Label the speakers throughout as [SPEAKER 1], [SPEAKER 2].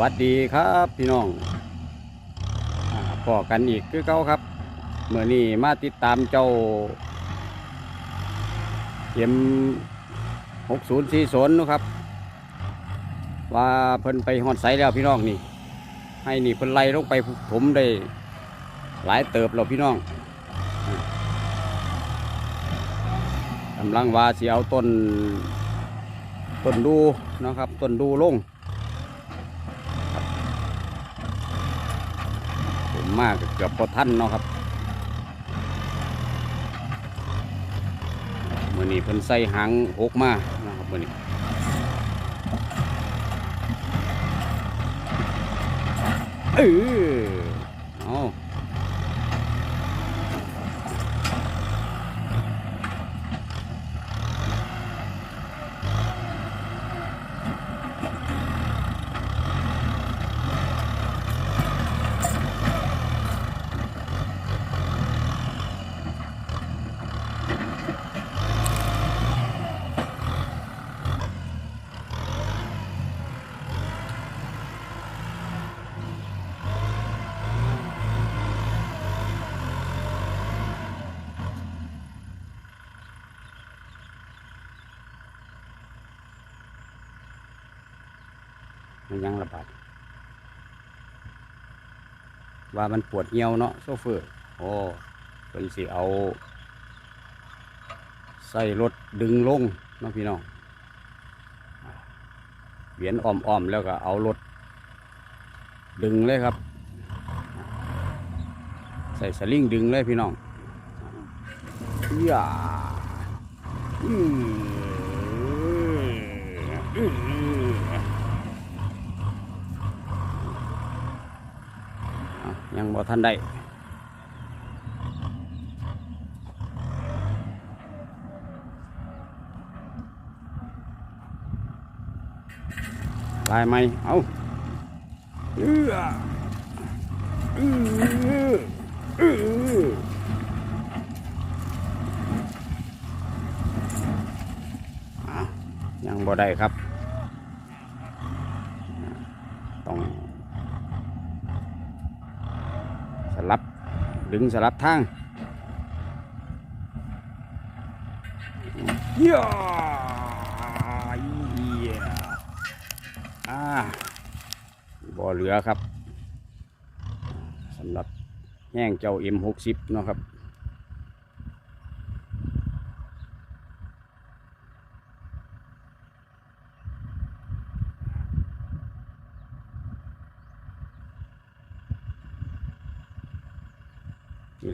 [SPEAKER 1] สวัสดีครับพี่น้องอพอกันอีกคือเก่าครับเมื่อนี้มาติดตามเจ้าเข็มหกศูนย์สี่ศน์นะครับ ว่าเพิ่นไปหอดใสแล้วพี่น้องนี่ ให้นี่เพิ่นไล่ลงไปถมได้หลายเติบแล้วพี่น้องกำลังว่าสิเอาต้นต้นดูนะครับต้นดูลง มากเกือบพอท่านเนาะครับมือนี้เพิ่นใส่หางหกมานะครับมือนี้เออเอามัน ยังระบาดว่ามันปวดเหี่ยวเนาะโซเฟอร์โอ้เพิ่นสิเอาใส่รถดึงลงเนาะพี่น้องเวียนอ้อมๆแล้วก็เอารถดึงเลยครับ ใส่สลิงดึงเลยพี่น้องอย่าอืมอืม อะยังบ่ทันได้ได้ไหมเอาเอื้ออื้ออื้ออะยังบ่ได้ครับ ต้อง สลับ ดึงสลับทางเย้เยี่ยอ่าบ่อเหลือครับสำหรับแห้งเจ้า M60 เนาะครับ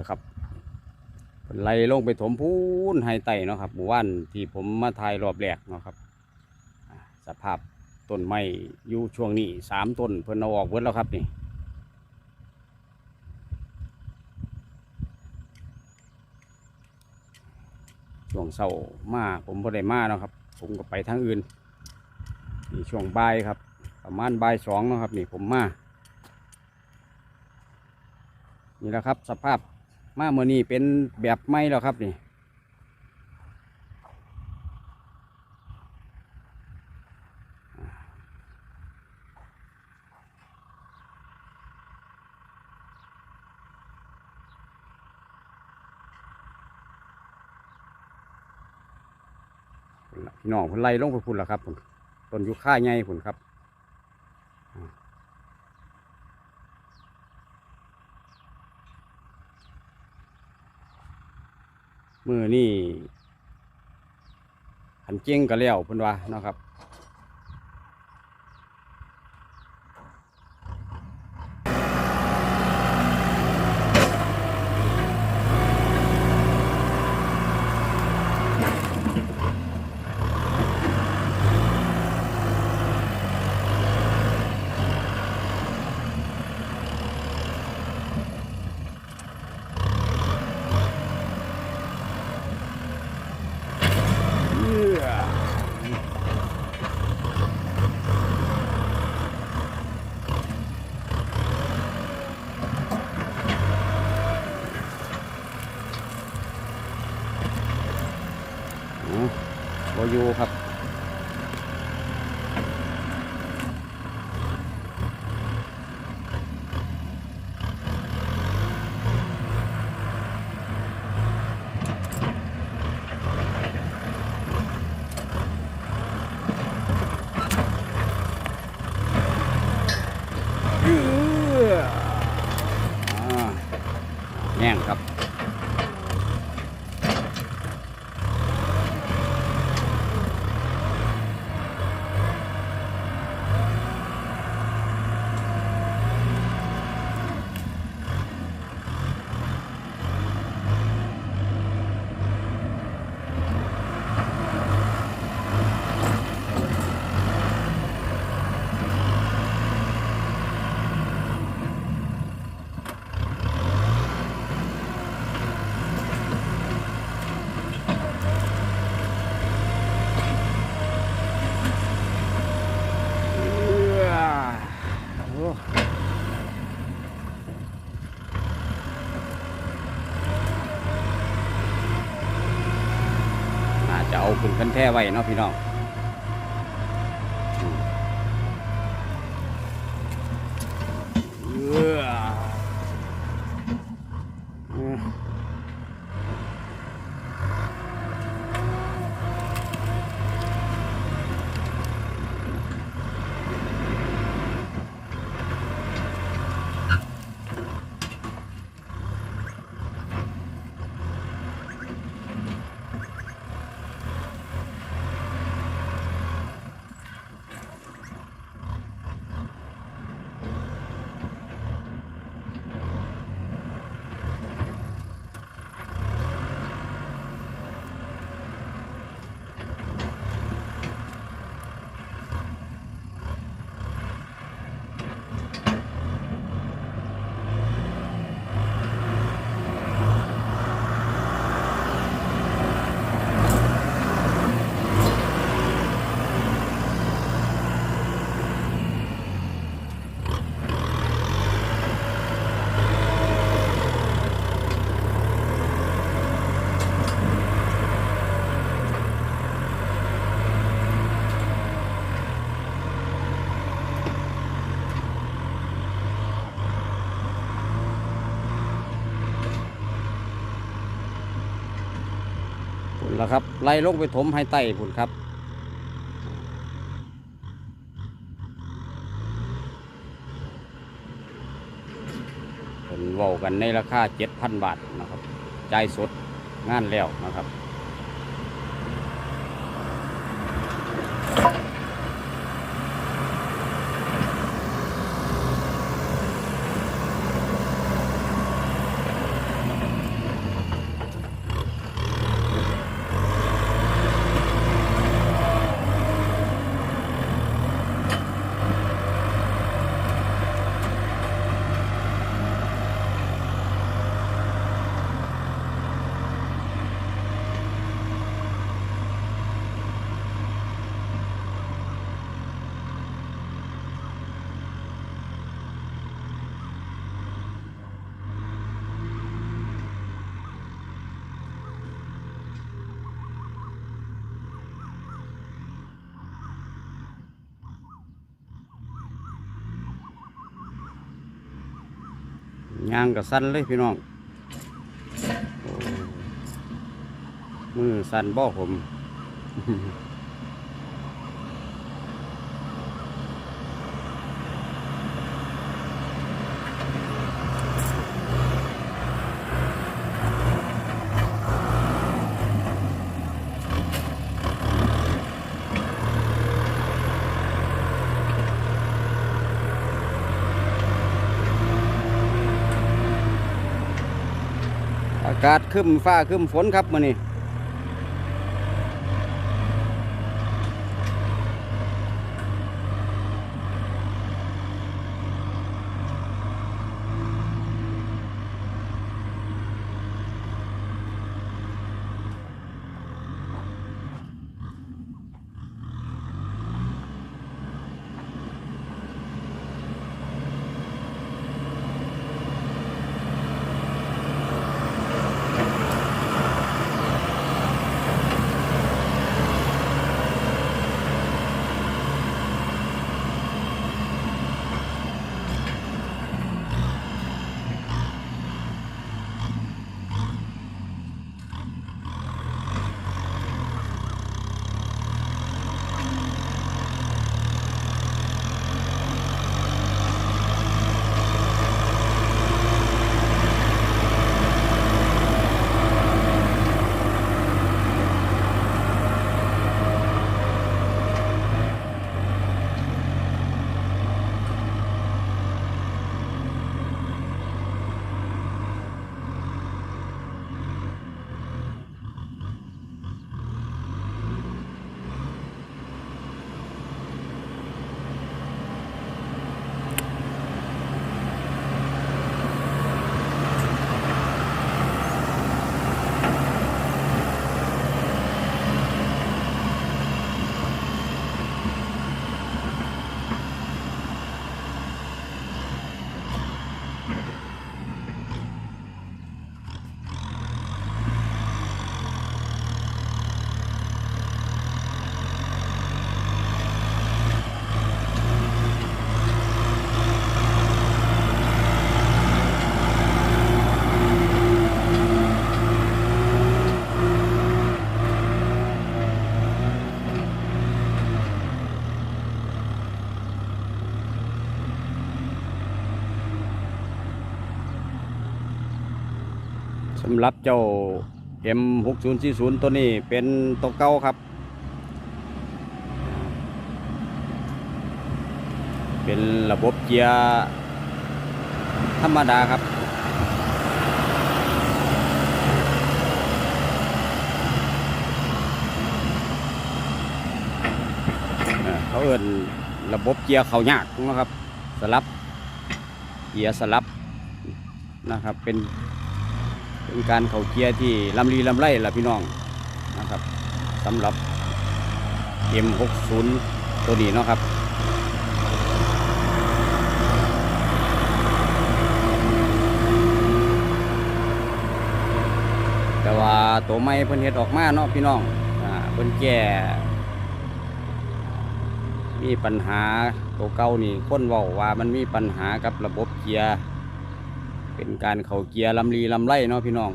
[SPEAKER 1] ละครับเพิ่นไล่ลงไปถมพูนไฮไตเนาะครับหมู่บ้านที่ผมมาถ่ายรอบแรกเนาะครับสภาพต้นไม้อยู่ช่วงนี้สามต้นเพิ่นเอาออกเบิดแล้วครับนี่ช่วงเศร้ามาผมบ่ได้มาเนาะครับ ผมก็ไปทางอื่นนี่ช่วงบ่ายครับ ประมาณบ่ายสองเนาะครับนี่ผมมานี่แหละครับ สภาพ มาเมื่อนี้เป็นแบบไม้แล้วครับนี่พี่น้องพุ่นไล่ลงไปพุ่นละครับพุ่นต้นยุค่าใหญ่พุ่นครับ มือนี่หันเจ้งก็แล้วเพุ่นว่าเนาะครับ เอื้ออ๋ อยู่ครับ อ่าแง่งครับ เอื้อโอ้น่าจะ แพร่ไว้เนาะพี่น้อง ไล่ลงไปถมให้ไต่ผุนครับ เป็นว่ากันในราคาเจ็ดพันบาทนะครับ ใจสดงานแล้วนะครับ ย่างกับสั้นเลยพี่น้องมือสั้นบ่ผม กาศขึ้นฟ้าขึ้นฝนครับมื้อนี้ หรับเจ้า M6040 ตัวนี้เป็นตัวเก่าครับ เป็นระบบเกียร์ธรรมดาครับเอ่อเขาเอิ้นระบบเกียร์เขายากนะครับ สลับ เกียร์สลับนะครับเป็น เป็นการเข่าเกียร์ที่ลำลีลำไรล่ะพี่น้องนะครับสำหรับ M60 ตัวนี้เนาะครับแต่ว่าตัวไม้เพิ่นเฮ็ดออกมาเนาะพี่น้องอ่าเพิ่นแก่ มีปัญหาตัวเก่านี่ค้นเว้าว่ามันมีปัญหากับระบบเกียร์ เป็นการเข้าเกียร์ลำลีลำไรเนาะพี่น้อง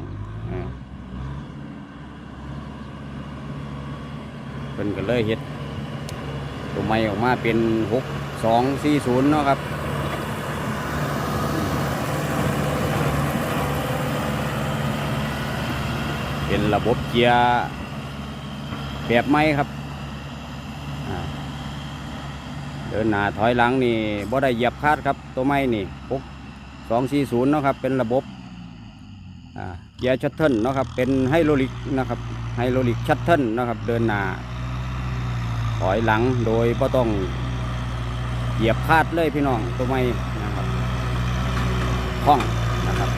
[SPEAKER 1] เพิ่นก็เลยเฮ็ดตัวใหม่ออกมาเป็นหกสองสี่ศูนย์เนาะครับเป็นระบบเกียร์แบบใหม่ครับ เดินหน้าถอยหลังนี่บ่ได้เหยียบคาดครับตัวใหม่นี่หก สองสี่ศูนย์เนาะครับเป็นระบบเกียร์ชัตเทิลเนาะครับเป็นไฮโดรลิกนะครับไฮโดรลิกชัตเทิลนะครับเดินหน้าถอยหลังโดยบ่ต้องเหยียบคาดเลยพี่น้องตัวใหม่นะครับคล่องนะครับ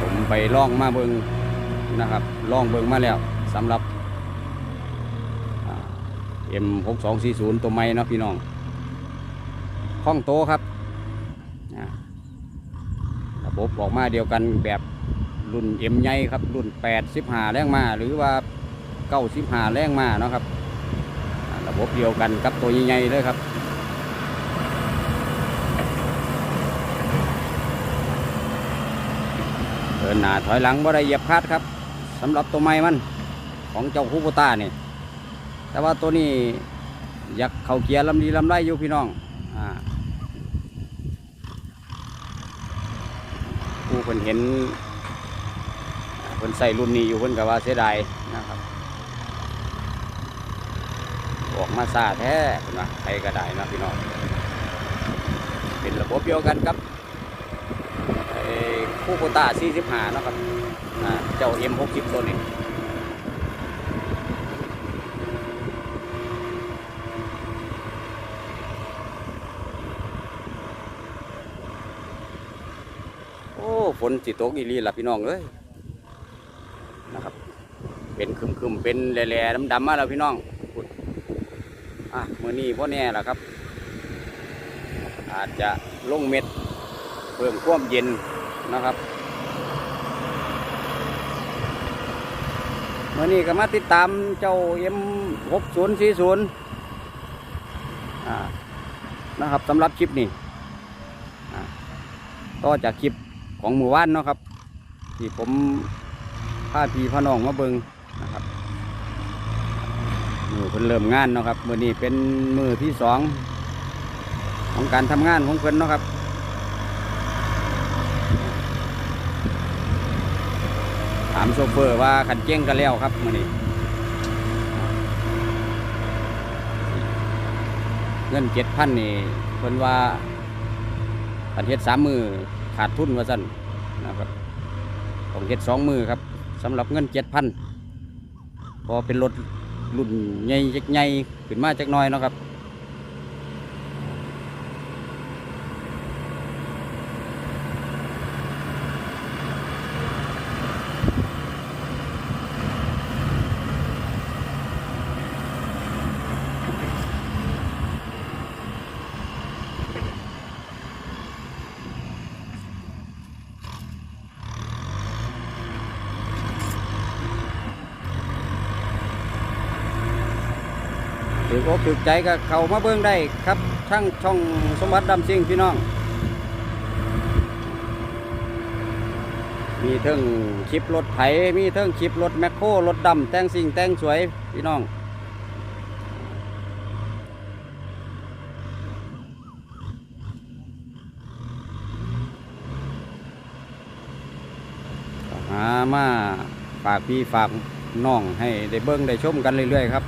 [SPEAKER 1] ผมไปล่องมาเบิงนะครับล่องเบิงมาแล้วสำหรับ เอ็มหกสองสี่ศูนย์ตัวไม้เนาะพี่น้องห้องโตครับระบบออกมาเดียวกันแบบรุ่นเอ็มใหญ่ครับรุ่นแปดสิบหาแรงมา หรือว่าเก้าสิบห้าแรงมาเนาะครับ ระบบเดียวกันกับตัวใหญ่ๆเลยครับเดินหน้าถอยหลังบ่ได้เหยียบคาดครับสำหรับตัวไม้มันของเจ้าคูโบต้านี่ แต่ว่าตัวนี้อยากเข้าเกียร์ลำดีลำไรอยู่พี่น้องอ่าผู้เพิ่นเห็นอ่าเพิ่นใส่รุ่นนี้อยู่เพิ่นก็ว่าเสียดายนะครับออกมาซาแท้เพิ่นว่าใครก็ได้นะพี่น้อง เป็นระบบเดียวกันครับไอ้คู่โคต้า45เนาะครับอ่าเจ้า M60 ตัวนี้โอ้ฝ นสิตกอีหลีล่ะพี่น้องเอ้ยนะครับ เป็นคึมๆเป็นแหล่ๆดำๆมาแล้วพี่น้องอะมื้อนี้พ่แน่ล่ะครับ อาจจะลงเม็ด เพิ่มความเย็นนะครับเมื่อนี้ก็มาติดตามเจ้า M6040 อ่านย์นะครับสำหรับคลิปนี้ต่อจากคลิป ของหมู่บ้านเนาะครับ ที่ผมพาพี่พาน้องมาเบิงนะครับมือเพิ่นเริ่มงานเนาะครับมือนี้เป็นมือที่สองของการทำงานของเพิ่นเนาะครับถามโชเฟอร์ว่าขันเจ้งกันแล้วครับมื่อนี้เงินเจ็ดพันนี่เพิ่นว่าขันเฮ็ดสามมือ ขาดทุนว่าสั้นนะครับของเฮ็ดสองมือครับสำหรับเงินเจ็ดพันพอเป็นรถรุ่นใหญ่ใหญ่ขึ้นมาจากน้อยเนาะครับ ถืออกถือใจกับเขามาเบื้องได้ครับช่างช่องสมบัติดำซิ่งพี่น้อง มีเทิงคลิปรถไถมีเทิงคลิปรถแมคโครรถดำแต่งสิ่งแต่งสวยพี่น้องหามาฝากพี่ฝากน้องให้ได้เบิ้งได้ชมกันเรื่อยๆครับ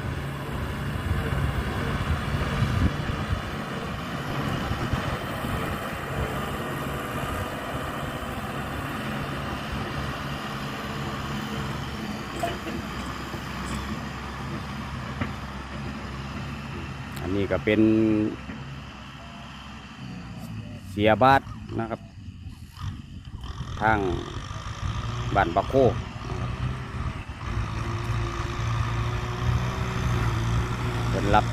[SPEAKER 1] ก็เป็นเสียบาทนะครับ ทางบ้านปะโคเพิ่นรับ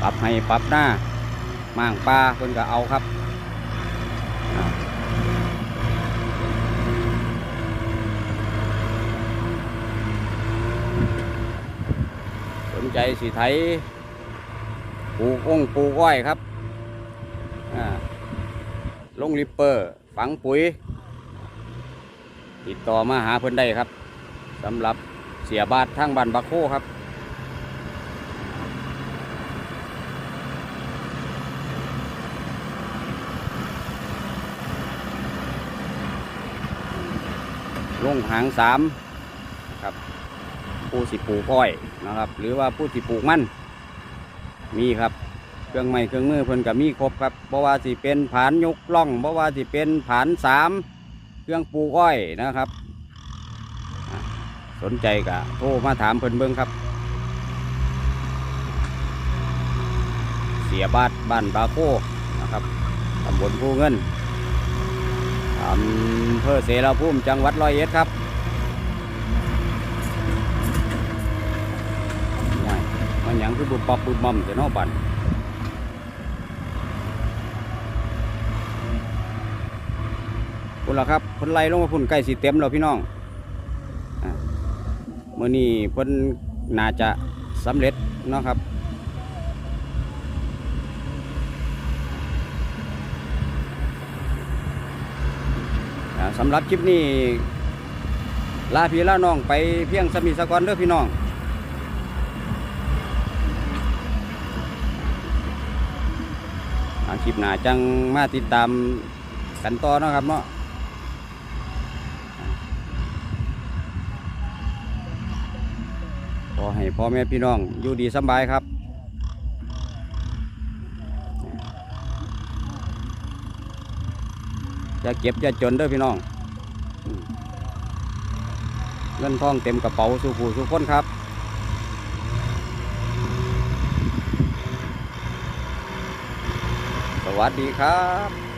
[SPEAKER 1] ปรับให้ปรับหน้าม่างปลาเพิ่นก็เอาครับสนใจสีไทย ปลูกอ้งปลูกอ้อยครับลงริปเปอร์ ฝังปุ๋ย ติดต่อมาหาเพิ่อนได้ครับสำหรับเสียบาททางบ้านบักโคครับลงหางสามครับผู้สิปลูกอ้อยนะครับ หรือว่าผู้สิปลูกมัน มีครับเครื่องไม้เครื่องมือเพิ่นก็มีครบครับเพราะว่าสิเป็นผานยกล่องเพราะว่าสิเป็นผานสามเครื่องปลูกอ้อยนะครับ สนใจก็โทรมาถามเพิ่นเบิ่งครับ เสียบาทบ้านบาโคนะครับตำบลผู้เงินอำเภอเสรภูมิจังหวัดร้อยเอ็ดครับห่วย มันหยังคือบุบปับบุบมั่มแต่นอกบันพุ่นละครับเพิ่นไล่ลงมาพุ่นใกล้สิเต็มแล้วพี่น้องอ่ามื่อนี้เพิ่นน่าจะสำเร็จเนาะครับสำหรับคลิปนี้ลาพี่ลาน้องไปเพียงสมีสกอนเด้อพี่น้องอา คลิปหน้าจังมาติดตามกันต่อนะครับเนาะขอให้พ่อแม่พี่น้องอยู่ดีสบายครับอย่าเก็บอย่าจนด้อพี่น้องเงินทองเต็มกระเป๋าสู่ผู้สู่คนครับ วัสดีครับ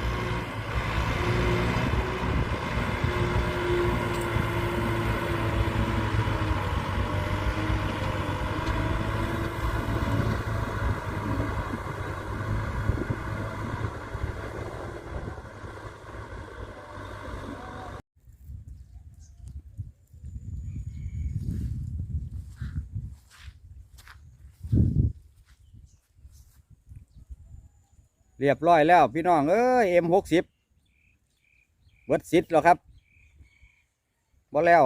[SPEAKER 1] รียบร้อยแล้วพี่น้องเอ้ยเอ็มหกสิบเบิดสิทธิ์แล้วครับบ่แล้ว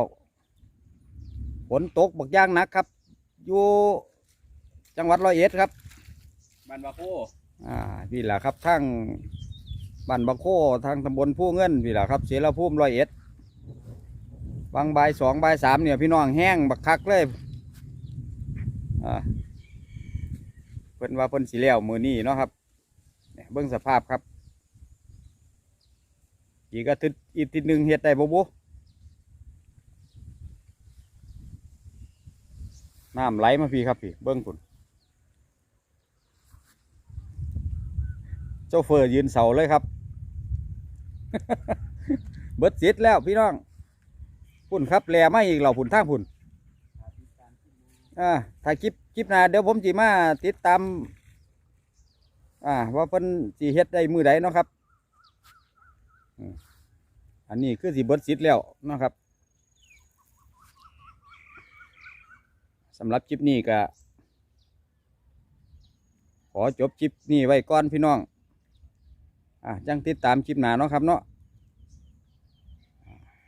[SPEAKER 1] ฝนตกบักย่างหนักครับ อยู่จังหวัดร้อยเอ็ดครับ
[SPEAKER 2] บ้านบาโค
[SPEAKER 1] อ่านี่แหละครับทั้งบ้านบางโคทางตำบลผู้เงินนี่แหละครับ เสียรภูมิร้อยเอ็ดบางใบายสองใบายสามเนี่ยพี่น้องแห้งบักคักเลยอ่าเพิ่นว่าเพิ่นสีแล้วมือนี้เนาะครับ เบิ้งสภาพครับอีกอาทิตย์อีกอาทิตย์หนึ่งเฮ็ดได้บ่บุน้ำไหลมาพี่ครับพี่เบิ้งคุณโชเฟอร์ยืนเสาเลยครับ เบิดจิตแล้วพี่น้องพุ่นครับแลมาอีกเหล่าพุ่นทางพุ่นอ่าถ้าคลิปคลิปหน้าเดี๋ยวผมจีมาติดตาม อ่าว่าเพิ่นสีเฮ็ดได้มือใดเนาะครับอันนี้คือสีเบิดจิตแล้วเนาะครับสำหรับคลิปนี้ก็ขอจบคลิปนี้ไว้ก่อนพี่น้องอะจังติดตามคลิปหนาเนาะครับเนาะ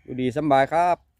[SPEAKER 1] อยู่ดีสบายครับ